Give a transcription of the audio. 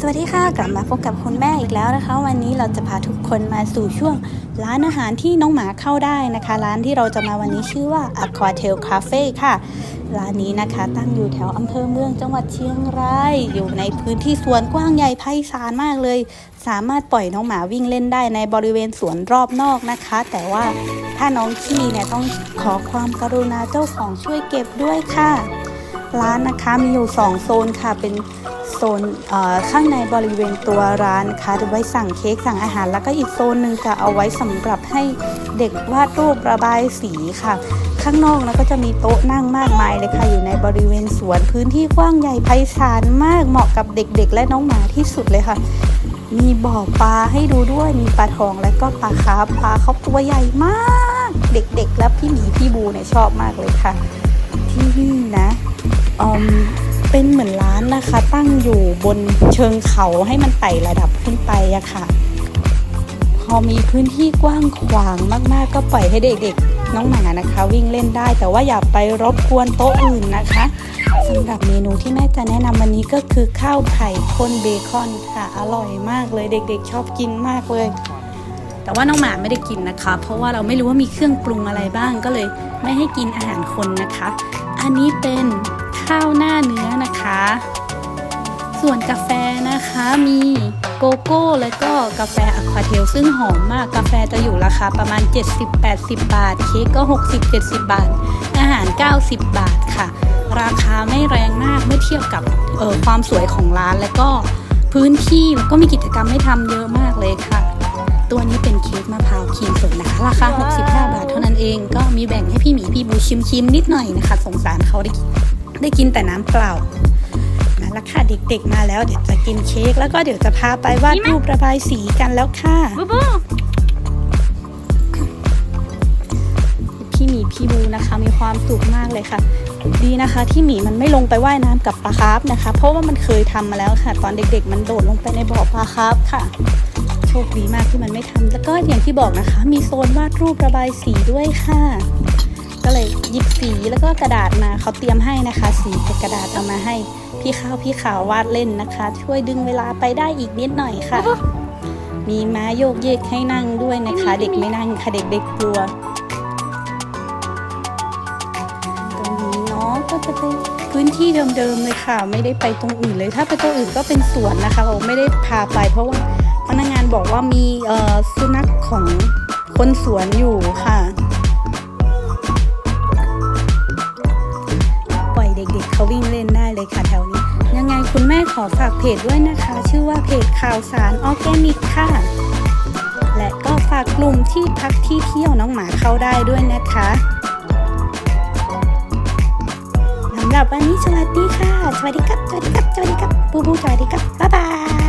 สวัสดีค่ะกลับมาพบกับคุณแม่อีกแล้วนะคะ วันนี้เราจะพาทุกคนมาสู่ช่วง ร้านอาหารที่น้องหมาเข้าได้นะคะ ร้านที่เราจะมาวันนี้ชื่อว่า Aquatel Cafe ค่ะ ร้านนี้นะคะ ตั้งอยู่แถวอำเภอเมืองจังหวัดเชียงรายอยู่ในพื้นที่สวนกว้างใหญ่ไพศาลมากเลย สามารถปล่อยน้องหมาวิ่งเล่นได้ในบริเวณสวนรอบนอกนะคะ แต่ว่าถ้าน้องขี้เนี่ยต้องขอความกรุณาเจ้าของช่วยเก็บด้วยค่ะ ร้านนะคะมีอยู่ 2 โซนค่ะ เป็นโซนข้างในบริเวณตัวร้านนะคะจะไว้สั่งเค้กสั่งอาหาร แล้วก็อีกโซนหนึ่งจะเอาไว้สำหรับให้เด็กวาดรูประบายสีค่ะ ข้างนอกนะก็จะมีโต๊ะนั่งมากมายเลยค่ะ อยู่ในบริเวณสวนพื้นที่กว้างใหญ่ไพศาลมากเหมาะกับเด็กๆ และน้องหมาที่สุดเลยค่ะ มีบ่อปลาให้ดูด้วยมีปลาทองและก็ปลาคาร์ฟปลาเขาตัวใหญ่มาก เด็กๆ และพี่หมีพี่บูเนี่ยชอบมากเลยค่ะ ที่นี่นะ นะคะ ตั้งอยู่บนเชิงเขาให้มันไต่ระดับขึ้นไปอะค่ะ พอมีพื้นที่กว้างขวางมากๆ ก็ปล่อยให้เด็กๆ น้องหมานะคะ วิ่งเล่นได้ แต่ว่าอย่าไปรบกวนโต๊ะอื่นนะคะสำหรับเมนูที่แม่จะแนะนำวันนี้ก็คือข้าวไข่ข้นเบคอนค่ะ อร่อยมากเลยเด็กๆ ชอบกินมากเลย แต่ว่าน้องหมาไม่ได้กินนะคะ เพราะว่าเราไม่รู้ว่ามีเครื่องปรุงอะไรบ้างก็เลย ไม่ให้กินอาหารคนนะคะ อันนี้เป็นข้าวหน้าเนื้อนะคะ ส่วนกาแฟนะคะมีโกโก้ แล้วก็กาแฟอะควาเทลซึ่งหอมมากกาแฟจะอยู่ราคาประมาณ 70-80 บาท เค้กก็ 60-70 บาท อาหาร 90 บาทค่ะ ราคาไม่แรงมากเมื่อเทียบกับเอ่อความสวยของร้านแล้วก็พื้นที่แล้วก็มีกิจกรรมให้ทำเยอะมากเลยค่ะ ตัวนี้เป็นเค้กมะพร้าวครีมสดนะคะ ราคา 65 บาทเท่านั้นเองก็มีแบ่งให้พี่หมีพี่บูชิมชิมนิดหน่อยนะคะ สงสารเขาได้ได้กินแต่น้ำเปล่า นั่นละค่ะเด็กๆมาแล้วเดี๋ยวจะกินเค้กแล้วก็เดี๋ยวจะพาไปวาดรูประบายสีกันแล้วค่ะบูบูพี่หมีพี่บูนะคะ มีความสุขมากเลยค่ะ ดีนะคะ ที่หมีมันไม่ลงไปว่ายน้ำกับปลาคาร์ฟนะคะ เพราะว่ามันเคยทำมาแล้วค่ะ ตอนเด็ก ๆ มันโดดลงไปในบ่อปลาคาร์ฟค่ะโชคดีมากที่มันไม่ทำแล้วก็อย่างที่บอกนะคะ มีโซนวาดรูประบายสีด้วยค่ะ ก็เลยหยิบสีแล้วก็กระดาษมาเขาเตรียมให้นะคะ สีกับกระดาษเอามาให้ พี่ข้าวพี่ขาววาดเล่นนะคะ ช่วยดึงเวลาไปได้อีกนิดหน่อยค่ะ มีม้าโยกเยกให้นั่งด้วยนะคะ เด็กไม่นั่งค่ะเด็กๆกลัวตรงนี้เนาะก็จะเป็นพื้นที่เดิมๆเลยค่ะ ไม่ได้ไปตรงอื่นเลย ถ้าไปตรงอื่นก็เป็นสวนนะคะ เราไม่ได้พาไป เพราะว่าพนักงานบอกว่ามีเอ่อสุนัขของคนสวนอยู่ค่ะ คุณแม่ขอฝากเพจด้วยนะคะ ชื่อว่าเพจข่าวสารออร์แกนิกค่ะ และก็ฝากกลุ่มที่พักที่เที่ยวน้องหมาเข้าได้ด้วยนะคะสำหรับวันนี้สวัสดีค่ะ สวัสดีครับ สวัสดีครับ สวัสดีครับ บูบูสวัสดีครับ บ๊ายบาย